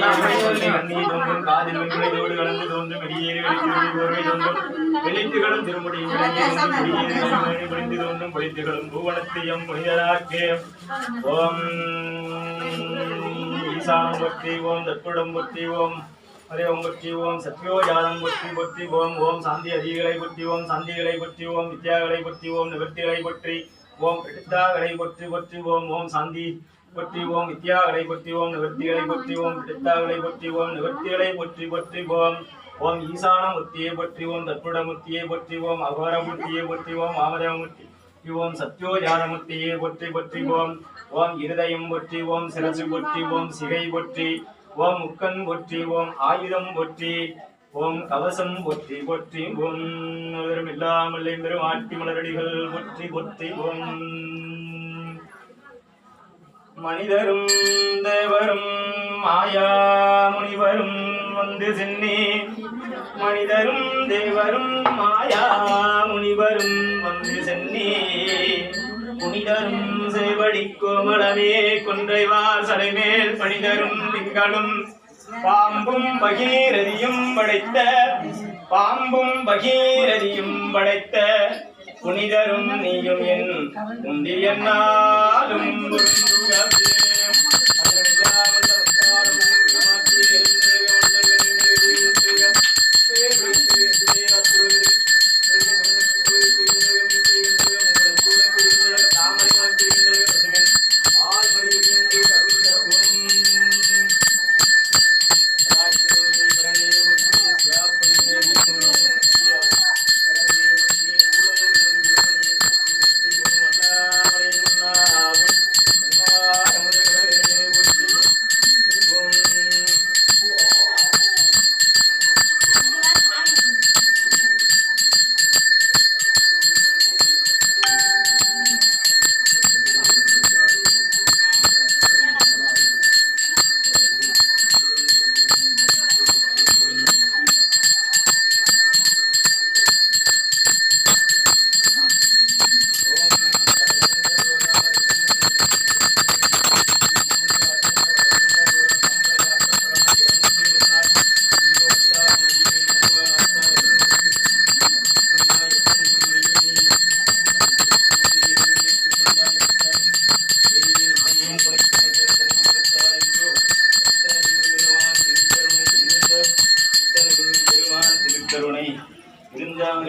கண்ணீர் தோன்றும் காதில் கலந்து தோன்றும் வெளியேறி வெளித்திருடி போர்வை தோன்றும் வெளித்துகளும் திருமுடியும் பொழிந்து தோன்றும் பொழித்துகளும் பூவனத்தையும் புனிதராக்கே ஓம் ஈசானம் பற்றி ஓம் தற்புடம் பற்றி ஓம் ஹரே ஓம் பற்றி ஓம் சத்யோஜாலம் பற்றி பற்றி ஓம் ஓம் சாந்தி அதிகளை பற்றி ஓம் சாந்திகளை பற்றி ஓம் வித்யாகளை பற்றி ஓம் நிவர்த்திகளை பற்றி ஓம் பிடித்தாகளை பற்றி பற்றி ஓம் ஓம் சாந்தி பற்றி ஓம் வித்யாகளை பற்றி ஓம் நிவர்த்திகளை பற்றி ஓம் பிடித்தாகளை பற்றி ஓம் நிவர்த்திகளை பற்றி பற்றி ஓம். ஓம் ஈசான மூர்த்தியை பற்றி ஓம் தற்புட மூர்த்தியை பற்றி ஓம் அகோர மூர்த்தியை பற்றி ஓம் ஆமதேவ ஓம் சத்யோஜானமூர்த்தியை பொற்றி பற்றி ஓம். ஓம் இருதயம் பற்றி ஓம் சிரசு பற்றி ஓம் சிகை பற்றி ஓம் முக்கன் பொற்றி ஓம் ஆயுதம் பொற்றி ஓம் கவசம் ஒற்றி பொற்றி ஓம் மலரும் இல்லாமல் பெரும் ஆட்டி மலரடிகள் ஒற்றி பொற்றி ஓம். மனிதரும் தேவரும் மாயா முனிவரும் வந்து சென்னே. மனிதரும் தேவரும் மாயா முனிவரும் வந்து சென்னே. புனிதரும் சேவடி கோமளமே கொன்றைவார் சடைமேல் பணிதரும் திங்களும். பாம்பும் பகீரதியும் படைத்த பாம்பும் பகீரதியும் படைத்த புனிதரும் நீயும் என் முந்தியன்னாலும் करो नहीं वृंदावन